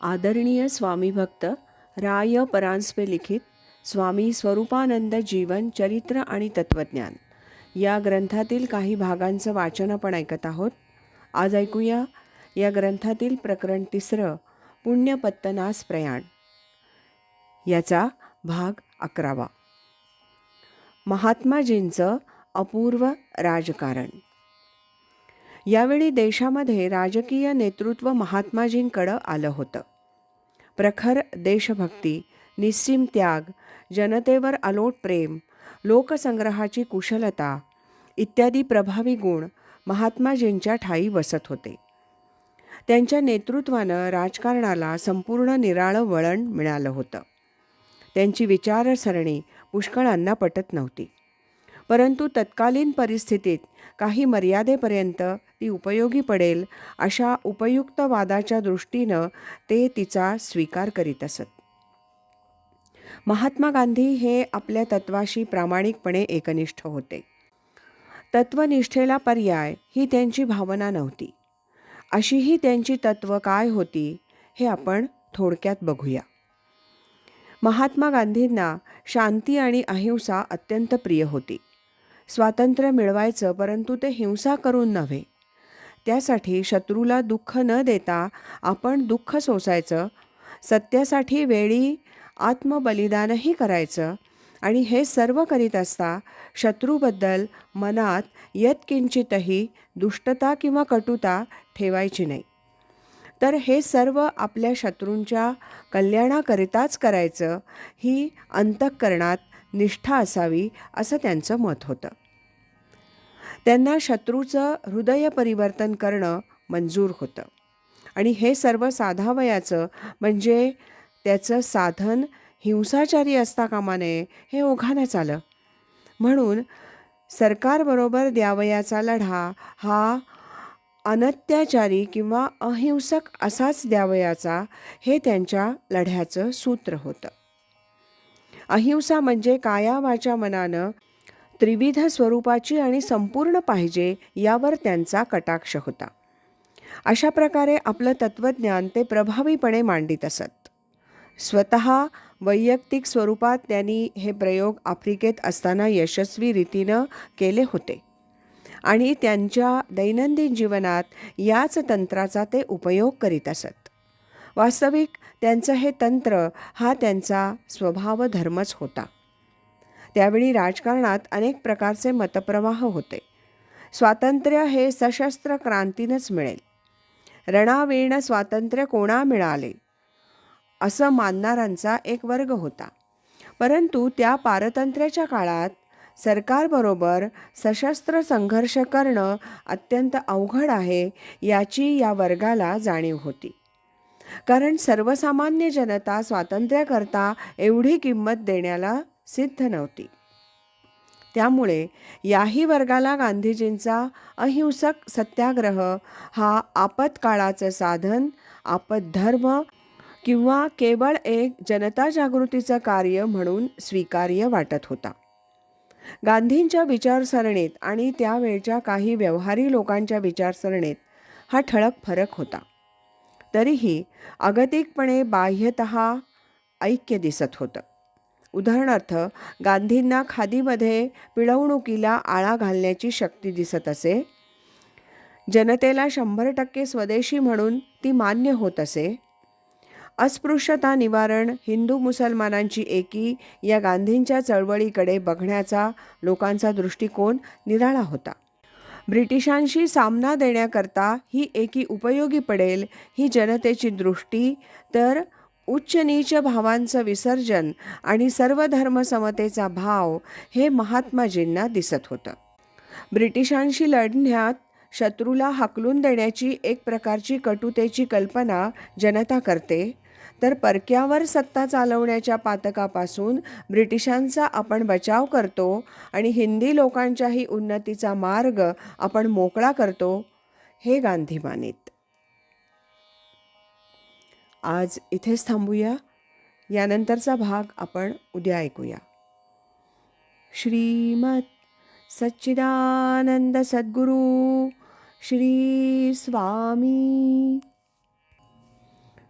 आदरणीय स्वामी भक्त राय परांजपे लिखित स्वामी स्वरूपानंद जीवन चरित्र आणि तत्वज्ञान या ग्रंथातील काही भागांचं वाचन आपण ऐकत आहोत. आज ऐकूया या ग्रंथातील प्रकरण तिसरं पुण्यपत्तनास प्रयाण. याचा भाग अकरावा. महात्माजींचं अपूर्व राजकारण. यावेळी देशामध्ये राजकीय नेतृत्व महात्माजींकडं आलं होतं. प्रखर देशभक्ती निस्सीम त्याग जनतेवर अलोट प्रेम लोकसंग्रहाची कुशलता इत्यादी प्रभावी गुण महात्माजींच्या ठाई बसत होते. त्यांच्या नेतृत्वानं राजकारणाला संपूर्ण निराळं वळण मिळालं होतं. त्यांची विचारसरणी पुष्कळांना पटत नव्हती. परंतु तत्कालीन परिस्थितीत काही मर्यादेपर्यंत ती उपयोगी पडेल अशा उपयुक्त वादाच्या दृष्टीनं ते तिचा स्वीकार करीत असत. महात्मा गांधी हे आपल्या तत्वाशी प्रामाणिकपणे एकनिष्ठ होते. तत्वनिष्ठेला पर्याय ही त्यांची भावना नव्हती. अशीही त्यांची तत्व काय होती हे आपण थोडक्यात बघूया. महात्मा गांधींना शांती आणि अहिंसा अत्यंत प्रिय होती. स्वातंत्र्य मिळवायचं परंतु ते हिंसा करून नव्हे. त्यासाठी शत्रूला दुःख न देता आपण दुःख सोसायचं सत्यासाठी वेळी आत्मबलिदानही करायचं आणि हे सर्व करीत असता शत्रूबद्दल मनात यत्किंचितही दुष्टता किंवा कटुता ठेवायची नाही. तर हे सर्व आपल्या शत्रूंच्या कल्याणाकरिताच करायचं ही अंतःकरणात निष्ठा असावी असं त्यांचं मत होतं. त्यांना शत्रूचं हृदय परिवर्तन करणं मंजूर होतं. आणि हे सर्व साधावयाचं म्हणजे त्याचं साधन हिंसाचारी असता कामा नये हे ओघानंच आलं. म्हणून सरकारबरोबर द्यावयाचा लढा हा अनत्याचारी किंवा अहिंसक असाच द्यावयाचा हे त्यांच्या लढ्याचं सूत्र होतं. अहिंसा म्हणजे कायावाच्या मनानं त्रिविध स्वरूपाची आणि संपूर्ण पाहिजे यावर त्यांचा कटाक्ष होता. अशा प्रकारे आपलं तत्त्वज्ञान ते प्रभावीपणे मांडित असत. स्वतः वैयक्तिक स्वरूपात त्यांनी हे प्रयोग आफ्रिकेत असताना यशस्वी रीतीनं केले होते. आणि त्यांच्या दैनंदिन जीवनात याच तंत्राचा ते उपयोग करीत असत. वास्तविक त्यांचं हे तंत्र हा त्यांचा स्वभाव धर्मच होता. त्यावेळी राजकारणात अनेक प्रकारचे मतप्रवाह होते. स्वातंत्र्य हे सशस्त्र क्रांतीनंच मिळेल. रणावीण स्वातंत्र्य कोणा मिळाले? असं मानणाऱ्यांचा एक वर्ग होता. परंतु त्या पारतंत्र्याच्या काळात सरकारबरोबर सशस्त्र संघर्ष करणं अत्यंत अवघड आहे याची या वर्गाला जाणीव होती. कारण सर्वसामान्य जनता स्वातंत्र्याकरता एवढी किंमत देण्याला सिद्ध नव्हती. त्यामुळे याही वर्गाला गांधीजींचा अहिंसक सत्याग्रह हा आपत्काळाचं साधन आपद्धर्म किंवा केवळ एक जनता जागृतीचं कार्य म्हणून स्वीकार्य वाटत होता. गांधींच्या विचारसरणीत आणि त्यावेळच्या काही व्यवहारी लोकांच्या विचारसरणीत हा ठळक फरक होता. तरीही अगतिकपणे बाह्यत ऐक्य दिसत होतं. उदाहरणार्थ गांधींना खादीमध्ये पिळवणुकीला आळा घालण्याची शक्ती दिसत असे जनतेला शंभर टक्के स्वदेशी म्हणून ती मान्य होत असे अस्पृश्यता निवारण हिंदू मुसलमानांची एकी या गांधींच्या चळवळीकडे बघण्याचा लोकांचा दृष्टिकोन निराळा होता. ब्रिटिशांशी सामना देण्याकरता ही एकी उपयोगी पडेल ही जनतेची दृष्टी तर उच्च नीच भावांचं विसर्जन आणि सर्व धर्मसमतेचा भाव हे महात्माजींना दिसत होतं. ब्रिटिशांशी लढण्यात शत्रूला हकलून देण्याची एक प्रकारची कटुतेची कल्पना जनता करते तर परक्यावर सत्ता चालवण्याच्या पातकापासून ब्रिटिशांचा आपण बचाव करतो आणि हिंदी लोकांच्याही उन्नतीचा मार्ग आपण मोकळा करतो हे गांधी मानित. आज इथेच थांबूया. यानंतरचा भाग आपण उद्या ऐकूया. श्रीमत सच्चिदानंद सद्गुरू श्री स्वामी